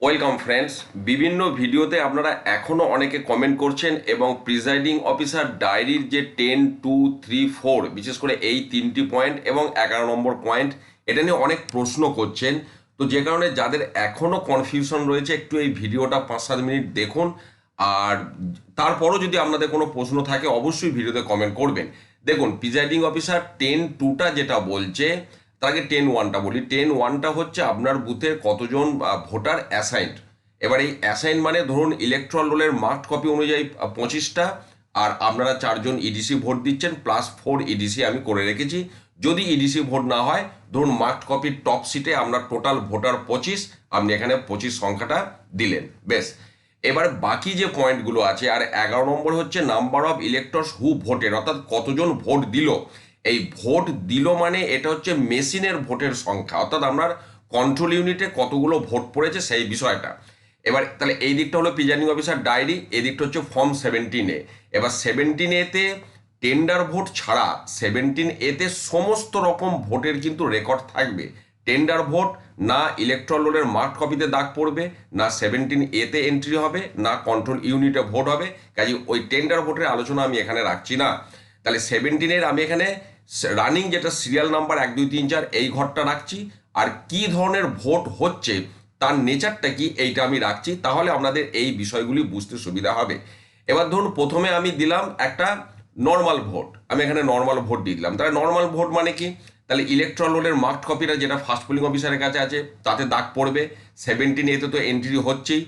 Welcome friends বিভিন্ন ভিডিওতে আপনারা এখনও অনেকে কমেন্ট করছেন এবং প্রিজাইডিং অফিসার ডায়েরির যে টেন টু থ্রি ফোর বিশেষ করে এই তিনটি পয়েন্ট এবং এগারো নম্বর পয়েন্ট এটা নিয়ে অনেক প্রশ্ন করছেন। তো যে কারণে যাদের এখনও কনফিউশন রয়েছে, একটু এই ভিডিওটা পাঁচ সাত মিনিট দেখুন। আর তারপরও যদি আপনাদের কোনো প্রশ্ন থাকে, অবশ্যই ভিডিওতে কমেন্ট করবেন। দেখুন প্রিজাইডিং অফিসার টেন টুটা যেটা বলছে তাকে টেন ওয়ানটা বলি। টেন ওয়ানটা হচ্ছে আপনার বুথের কতজন ভোটার অ্যাসাইন্ড এবার এই অ্যাসাইন মানে ধরুন ইলেকট্রাল রোলের মার্কড কপি অনুযায়ী পঁচিশটা, আর আপনারা চারজন ইডিসি ভোট দিচ্ছেন প্লাস ফোর ইডিসি আমি করে রেখেছি। যদি ইডিসি ভোট না হয়, ধরুন মার্কড কপির টপ সিটে আপনার টোটাল ভোটার পঁচিশ, আপনি এখানে পঁচিশ সংখ্যাটা দিলেন। বেশ। এবার বাকি যে পয়েন্টগুলো আছে, আর এগারো নম্বর হচ্ছে নাম্বার অফ ইলেক্টর্স হু ভোটের অর্থাৎ কতজন ভোট দিল। এই ভোট দিল মানে এটা হচ্ছে মেশিনের ভোটের সংখ্যা। অর্থাৎ আপনার কন্ট্রোল ইউনিটে কতগুলো ভোট পড়েছে সেই বিষয়টা। এবার তাহলে এই দিকটা হলো প্রিজাইডিং অফিসার ডায়েরি এই দিকটা হচ্ছে ফর্ম সেভেন্টিন এ। এবার সেভেন্টিন এতে টেন্ডার ভোট ছাড়া সেভেন্টিন এতে সমস্ত রকম ভোটের কিন্তু রেকর্ড থাকবে। টেন্ডার ভোট না ইলেকট্রল রোলের মার্ক কপিতে দাগ পড়বে, না সেভেন্টিন এতে এন্ট্রি হবে, না কন্ট্রোল ইউনিটে ভোট হবে। কাজে ওই টেন্ডার ভোটের আলোচনা আমি এখানে রাখছি না। তাহলে সেভেন্টিনের আমি এখানে রানিং যেটা সিরিয়াল নাম্বার এক, দুই, তিন, চার, এই ঘরটা রাখছি। আর কি ধরনের ভোট হচ্ছে, তার নেচারটা কি, এইটা আমি রাখছি। তাহলে আপনাদের এই বিষয়গুলি বুঝতে সুবিধা হবে। এবার ধরুন, প্রথমে আমি দিলাম একটা নর্মাল ভোট আমি এখানে নর্মাল ভোট দিয়ে দিলাম। তাহলে নর্মাল ভোট মানে কি? তাহলে ইলেকট্রল রোলের মার্কড কপিটা যেটা ফার্স্ট পোলিং অফিসারের কাছে আছে, তাতে দাগ পড়বে। সেভেন্টিন এতে তো এন্ট্রি হচ্ছেই।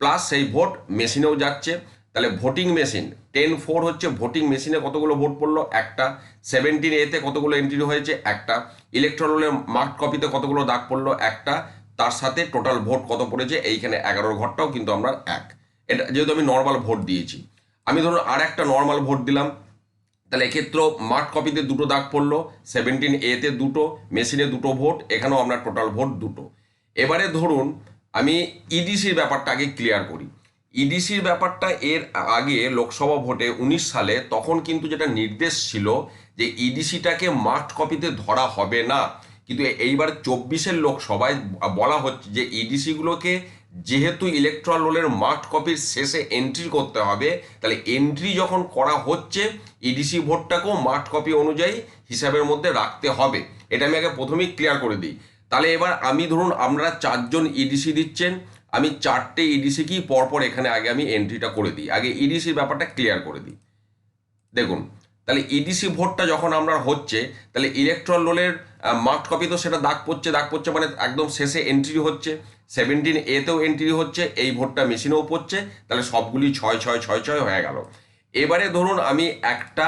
প্লাস সেই ভোট মেশিনেও যাচ্ছে। তাহলে ভোটিং মেশিন টেন ফোর হচ্ছে ভোটিং মেশিনে কতগুলো ভোট পড়ল? একটা। সেভেন্টিন এতে কতগুলো এন্ট্রি হয়েছে? একটা। ইলেকট্রনের মার্ক কপিতে কতগুলো দাগ পড়ল? একটা। তার সাথে টোটাল ভোট কত পড়েছে? এইখানে এগারোর ঘরটাও কিন্তু আমরা এক। এটা যেহেতু আমি নর্মাল ভোট দিয়েছি। আমি ধরুন আর একটা নর্মাল ভোট দিলাম। তাহলে এক্ষেত্রেও মার্ক কপিতে দুটো দাগ পড়ল। সেভেন্টিন এতে দুটো মেশিনে দুটো ভোট এখানেও আপনার টোটাল ভোট দুটো। এবারে ধরুন আমি ইডিসির ব্যাপারটা আগে ক্লিয়ার করি। ইডিসির ব্যাপারটা এর আগে লোকসভা ভোটে উনিশ সালে তখন কিন্তু যেটা নির্দেশ ছিল যে ইডিসিটাকে মার্কড কপিতে ধরা হবে না। কিন্তু এইবার চব্বিশের লোকসভায় বলা হচ্ছে যে ইডিসিগুলোকে যেহেতু ইলেকট্রাল রোলের মার্কড কপির শেষে এন্ট্রি করতে হবে, তাহলে এন্ট্রি যখন করা হচ্ছে ইডিসি ভোটটাকেও মার্কড কপি অনুযায়ী হিসাবের মধ্যে রাখতে হবে। এটা আমি আগে প্রথমেই ক্লিয়ার করে দিই। তাহলে এবার আমি ধরুন আপনারা চারজন ইডিসি দিচ্ছেন আমি চারটে ইডিসি কি পরপর এখানে আগে আমি এন্ট্রিটা করে দিই। আগে ইডিসির ব্যাপারটা ক্লিয়ার করে দিই। দেখুন, তাহলে ইডিসি ভোটটা যখন আমরা হচ্ছে, তাহলে ইলেকট্রল রোলের মার্ক কপি তো সেটা দাগ পড়ছে দাগ পড়ছে মানে একদম শেষে এন্ট্রি হচ্ছে। সেভেন্টিন এতেও এন্ট্রি হচ্ছে, এই ভোটটা মেশিনেও পড়ছে, তাহলে সবগুলি ছয় ছয় ছয় ছয় হয়ে গেল। এবারে ধরুন আমি একটা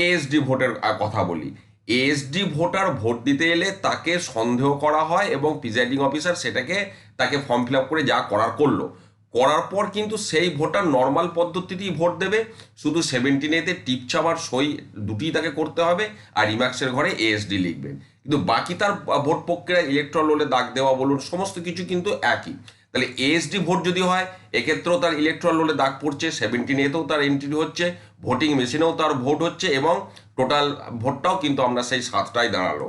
এএসডি ভোটের কথা বলি। এএসডি ভোটার ভোট দিতে এলে তাকে সন্দেহ করা হয় এবং প্রিজাইডিং অফিসার সেটাকে তাকে ফর্ম ফিল করে যা করার করল। করার পর কিন্তু সেই ভোটার নর্মাল পদ্ধতিতেই ভোট দেবে। শুধু সেভেন্টিন এতে টিপছাপ আর সই দুটিই তাকে করতে হবে আর রিমার্কসের ঘরে এএসডি লিখবেন। কিন্তু বাকি তার ভোট প্রক্রিয়া ইলেকট্রল রোলে দাগ দেওয়া বলুন, সমস্ত কিছু কিন্তু একই। তাহলে এএসডি ভোট যদি হয়, এক্ষেত্রেও তার ইলেকট্রল রোলে দাগ পড়ছে সেভেন্টিন এতেও তার এন্ট্রি হচ্ছে। ভোটিং মেশিনেও তার ভোট হচ্ছে এবং টোটাল ভোটটাও কিন্তু আমরা সেই সাতটায় দাঁড়াল।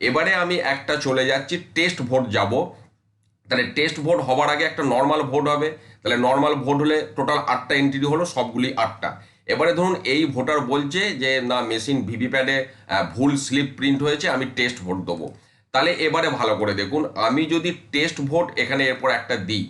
এবারে আমি একটা চলে যাচ্ছি, টেস্ট ভোট যাব। তাহলে টেস্ট ভোট হবার আগে একটা নর্মাল ভোট হবে। তাহলে নর্মাল ভোট হলে টোটাল আটটা এন্ট্রি হলো, সবগুলি আটটা। এবারে ধরুন এই ভোটার বলছে যে, না মেশিন ভিভিপ্যাডে ভুল স্লিপ প্রিন্ট হয়েছে, আমি টেস্ট ভোট দেবো। তাহলে এবারে ভালো করে দেখুন, আমি যদি টেস্ট ভোট এখানে এরপর একটা দিই,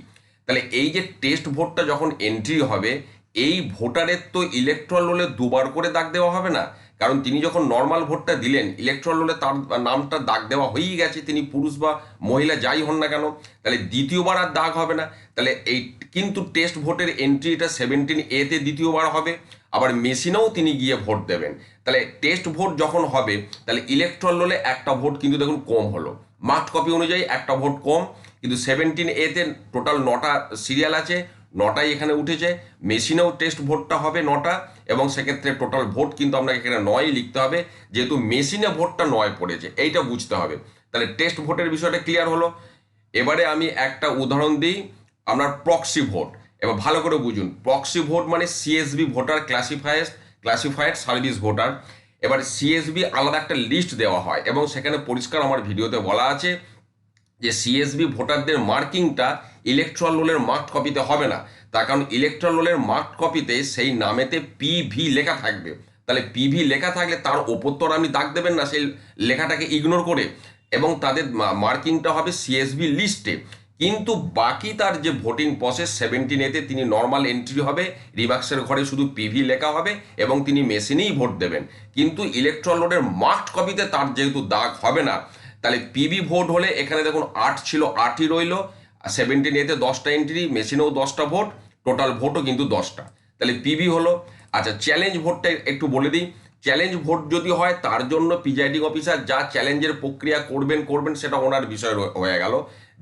তাহলে এই যে টেস্ট ভোটটা যখন এন্ট্রি হবে এই ভোটারের তো ইলেকট্রল রোলে দুবার করে দাগ দেওয়া হবে না। কারণ তিনি যখন নর্মাল ভোটটা দিলেন ইলেকট্রল রোলে তার নামটা দাগ দেওয়া হয়েই গেছে, তিনি পুরুষ বা মহিলা যাই হন না কেন, তাহলে দ্বিতীয়বার আর দাগ হবে না। তাহলে এই কিন্তু টেস্ট ভোটের এন্ট্রিটা সেভেন্টিন এতে দ্বিতীয়বার হবে, আবার মেশিনেও তিনি গিয়ে ভোট দেবেন। তাহলে টেস্ট ভোট যখন হবে, তাহলে ইলেকট্রল রোলে একটা ভোট কিন্তু দেখুন কম হলো। মার্কড কপি অনুযায়ী একটা ভোট কম, কিন্তু সেভেন্টিন এতে টোটাল নটা সিরিয়াল আছে নটাই এখানে উঠেছে। মেশিনেও টেস্ট ভোটটা হবে নটা এবং সেক্ষেত্রে টোটাল ভোট কিন্তু আপনাকে এখানে নয় লিখতে হবে। যেহেতু মেশিনে ভোটটা নয় পড়েছে, এইটা বুঝতে হবে। তাহলে টেস্ট ভোটের বিষয়টা ক্লিয়ার হলো। এবারে আমি একটা উদাহরণ দিই, আপনার প্রক্সি ভোট এবার ভালো করে বুঝুন প্রক্সি ভোট মানে CSV voter classified classified service voter এবার সিএসবি আলাদা একটা লিস্ট দেওয়া হয় এবং সেখানে পরিষ্কার আমার ভিডিওতে বলা আছে যে সিএসবি ভোটারদের মার্কিংটা ইলেকট্রাল রোলের মার্ক কপিতে হবে না। তার কারণ ইলেকট্রাল রোলের মার্ক কপিতে সেই নামেতে পিভি লেখা থাকবে। তাহলে পিভি লেখা থাকলে তার ওপর তো আপনি দাগ দেবেন না, সেই লেখাটাকে ইগনোর করে। এবং তাদের মার্কিংটা হবে সিএসবি লিস্টে কিন্তু বাকি তার যে ভোটিং প্রসেস সেভেন্টিন এতে তিনি নর্মাল এন্ট্রি হবে রিমার্কসের ঘরে শুধু পিভি লেখা হবে এবং তিনি মেশিনেই ভোট দেবেন। কিন্তু ইলেকট্রল রোডের মার্ক কপিতে তার যেহেতু দাগ হবে না, তাহলে পিবি ভোট হলে এখানে দেখুন আট ছিল, আটই রইল। সেভেন্টিন এতে দশটা এন্ট্রি মেশিনেও দশটা ভোট টোটাল ভোটও কিন্তু দশটা। তাহলে পিবি হলো আচ্ছা চ্যালেঞ্জ ভোটটা একটু বলে দিই। চ্যালেঞ্জ ভোট যদি হয়, তার জন্য প্রিজাইডিং অফিসার যা চ্যালেঞ্জের প্রক্রিয়া করবেন করবেন, সেটা ওনার বিষয় হয়ে গেল।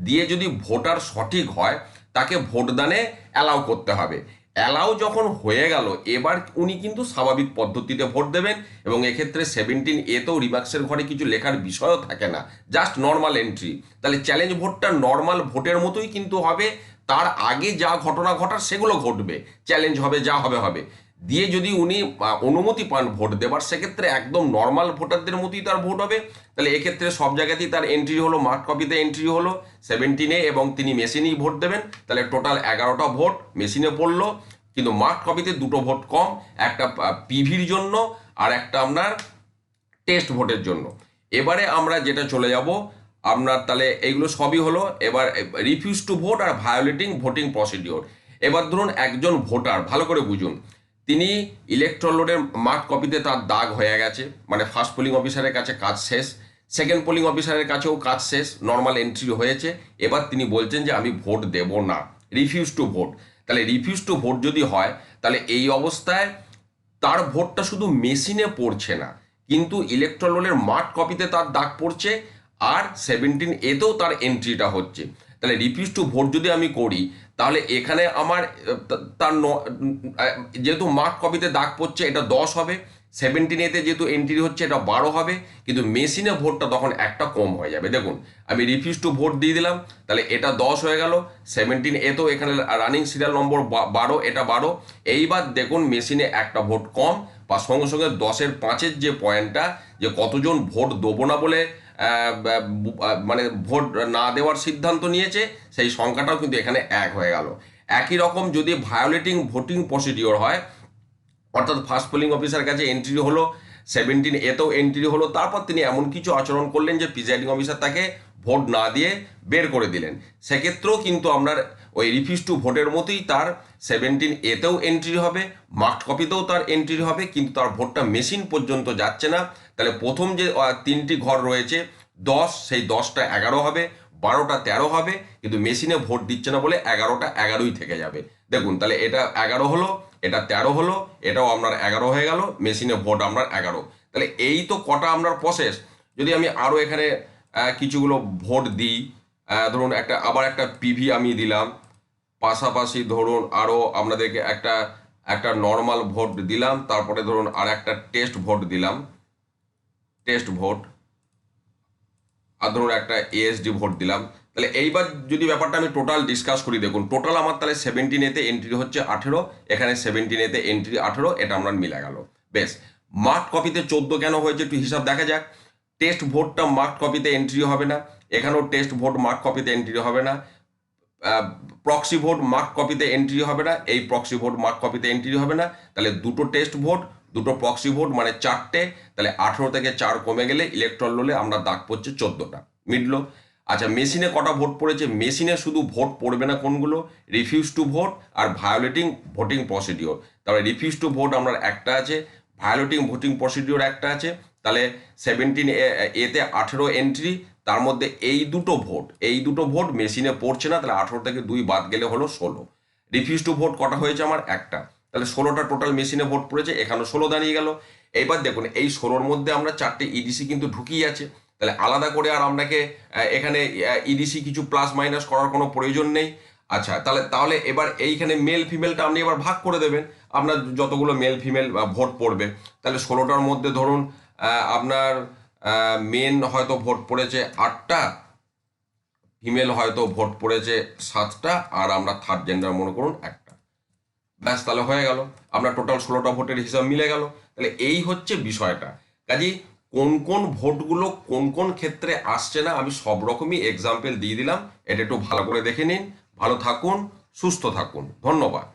দিয়ে যদি ভোটার সঠিক হয়, তাকে ভোটদানে অ্যালাউ করতে হবে। অ্যালাউ যখন হয়ে গেল, এবার উনি কিন্তু স্বাভাবিক পদ্ধতিতে ভোট দেবেন এবং এক্ষেত্রে সেভেন্টিন তো রিমার্কসের ঘরে কিছু লেখার বিষয়ও থাকে না জাস্ট নর্মাল এন্ট্রি তাহলে চ্যালেঞ্জ ভোটটা নর্মাল ভোটের মতোই কিন্তু হবে, তার আগে যা ঘটনা ঘটার সেগুলো ঘটবে চ্যালেঞ্জ হবে, যা হবে হবে। দিয়ে যদি উনি অনুমতি পান ভোট দেবার, সেক্ষেত্রে একদম নর্মাল ভোটারদের মতোই তার ভোট হবে। তাহলে এক্ষেত্রে সব জায়গাতেই তার এন্ট্রি হলো মার্ক কপিতে এন্ট্রি হলো সেভেন্টিনে এবং তিনি মেশিনেই ভোট দেবেন। তাহলে টোটাল এগারোটা ভোট মেশিনে পড়ল, কিন্তু মার্ক কপিতে দুটো ভোট কম, একটা পিভির জন্য আর একটা আপনার টেস্ট ভোটের জন্য। এবারে আমরা যেটা চলে যাব, আপনার তাহলে এইগুলো সবই হলো, এবার রিফিউজ টু ভোট আর ভায়োলেটিং ভোটিং প্রসিডিওর এবার ধরুন একজন ভোটার ভালো করে বুঝুন তিনি ইলেকট্রল রোডের মার্ক কপিতে তার দাগ হয়ে গেছে। মানে ফার্স্ট পোলিং অফিসারের কাছে কাজ শেষ সেকেন্ড পোলিং অফিসারের কাছেও কাজ শেষ নর্মাল এন্ট্রি হয়েছে। এবার তিনি বলছেন যে, আমি ভোট দেব না রিফিউজ টু ভোট তাহলে রিফিউজ টু ভোট যদি হয়, তাহলে এই অবস্থায় তার ভোটটা শুধু মেশিনে পড়ছে না, কিন্তু ইলেকট্রোলের মাঠ কপিতে তার দাগ পড়ছে আর সেভেন্টিন এতেও তার এন্ট্রিটা হচ্ছে। তাহলে রিফিউজ টু ভোট যদি আমি করি তাহলে এখানে আমার তার যেহেতু মার্ক কপিতে দাগ পড়ছে, এটা দশ হবে। সেভেন্টিন এতে যেহেতু এন্ট্রি হচ্ছে, এটা বারো হবে। কিন্তু মেশিনে ভোটটা তখন একটা কম হয়ে যাবে। দেখুন, আমি রিফিউজ টু ভোট দিয়ে দিলাম, তাহলে এটা দশ হয়ে গেল। সেভেন্টিন এতেও এখানে রানিং সিরিয়াল নম্বর বারো, এটা বারো। এইবার দেখুন মেশিনে একটা ভোট কম, বা সঙ্গে সঙ্গে দশের পাঁচের যে পয়েন্টটা যে কতজন ভোট দেবো না বলে মানে ভোট না দেওয়ার সিদ্ধান্ত নিয়েছে, সেই সংখ্যাটাও কিন্তু এখানে এক হয়ে গেল। একই রকম যদি ভায়োলেটিং ভোটিং প্রসিডিওর হয়, অর্থাৎ ফার্স্ট পোলিং অফিসার কাছে এন্ট্রি হলো সেভেন্টিন এতেও এন্ট্রি হলো, তারপর তিনি এমন কিছু আচরণ করলেন যে প্রিজাইডিং অফিসার তাকে ভোট না দিয়ে বের করে দিলেন। সেক্ষেত্রেও কিন্তু আপনার ওই রিফিউজ টু ভোটের মতোই তার সেভেন্টিন এতেও এন্ট্রি হবে মার্কড কপিতেও তার এন্ট্রি হবে, কিন্তু তার ভোটটা মেশিন পর্যন্ত যাচ্ছে না। তাহলে প্রথম যে তিনটি ঘর রয়েছে, দশ, সেই দশটা এগারো হবে, বারোটা তেরো হবে, কিন্তু মেশিনে ভোট দিচ্ছে না বলে এগারোটা এগারোই থেকে যাবে। দেখুন, তাহলে এটা এগারো হলো, এটা তেরো হলো, এটাও আপনার এগারো হয়ে গেল মেশিনে ভোট আপনার এগারো। তাহলে এই তো কটা আপনার প্রসেস যদি আমি আরও এখানে কিছুগুলো ভোট দিই ধরুন একটা, আবার একটা পিভি আমি দিলাম পাশাপাশি ধরুন আরও আপনাদেরকে একটা একটা নর্মাল ভোট দিলাম, তারপরে ধরুন আর একটা টেস্ট ভোট দিলাম। টেস্ট ভোট আর ধরুন একটা এএসডি ভোট দিলাম। তাহলে এইবার যদি ব্যাপারটা আমি টোটাল ডিসকাস করি, দেখুন টোটাল আমার তাহলে সেভেন্টিন এতে এন্ট্রি হচ্ছে আঠেরো, এখানে সেভেন্টিন এতে এন্ট্রি আঠেরো, এটা আমরা মিলা গেল। বেশ মার্ক কপিতে চোদ্দ কেন হয়েছে একটু হিসাব দেখা যাক। টেস্ট ভোটটা মার্ক কপিতে এন্ট্রি হবে না, এখানেও টেস্ট ভোট মার্ক কপিতে এন্ট্রি হবে না। প্রক্সি ভোট মার্ক কপিতে এন্ট্রি হবে না, এই প্রক্সি ভোট মার্ক কপিতে এন্ট্রি হবে না, তাহলে দুটো টেস্ট ভোট দুটো প্রক্সি ভোট মানে চারটে, তাহলে আঠেরো থেকে চার কমে গেলে ইলেকট্রল রোলে আমরা দাগ পড়ছে চোদ্দোটা, মিটলো? আচ্ছা মেশিনে কটা ভোট পড়েছে? মেশিনে শুধু ভোট পড়বে না কোনগুলো? রিফিউজ টু ভোট আর ভায়োলেটিং ভোটিং প্রসিডিওর তাহলে রিফিউজ টু ভোট আমরা একটা আছে ভায়োলেটিং ভোটিং প্রসিডিওর একটা আছে, তাহলে সেভেন্টিন এতে আঠেরো এন্ট্রি তার মধ্যে এই দুটো ভোট, এই দুটো ভোট মেশিনে পড়ছে না, তাহলে আঠেরো থেকে দুই বাদ গেলে হলো ষোলো। রিফিউজ টু ভোট কটা হয়েছে আমার? একটা। তাহলে ষোলোটা টোটাল মেশিনে ভোট পড়েছে, এখানে ষোলো দাঁড়িয়ে গেল। এবার দেখুন, এই ষোলোর মধ্যে আমরা চারটে ইডিসি কিন্তু ঢুকিয়ে আছে। তাহলে আলাদা করে আর আপনাকে এখানে ইডিসি কিছু প্লাস মাইনাস করার কোনো প্রয়োজন নেই। আচ্ছা তাহলে তাহলে এবার এইখানে মেল ফিমেলটা আপনি এবার ভাগ করে দেবেন। আপনার যতগুলো মেল ফিমেল ভোট পড়বে। তাহলে ষোলোটার মধ্যে ধরুন আপনার মেন হয়তো ভোট পড়েছে আটটা ফিমেল হয়তো ভোট পড়েছে সাতটা, আর আমরা থার্ড জেন্ডার মনে করুন একটা। ব্যাস, তাহলে হয়ে গেল। আপনার টোটাল ষোলোটা ভোটের হিসাব মিলে গেল। তাহলে এই হচ্ছে বিষয়টা। কাজেই কোন কোন ভোটগুলো কোন কোন ক্ষেত্রে আসছে না, আমি সব রকমই এক্সাম্পল দিয়ে দিলাম। এটা একটু ভালো করে দেখে নিন। ভালো থাকুন, সুস্থ থাকুন। ধন্যবাদ।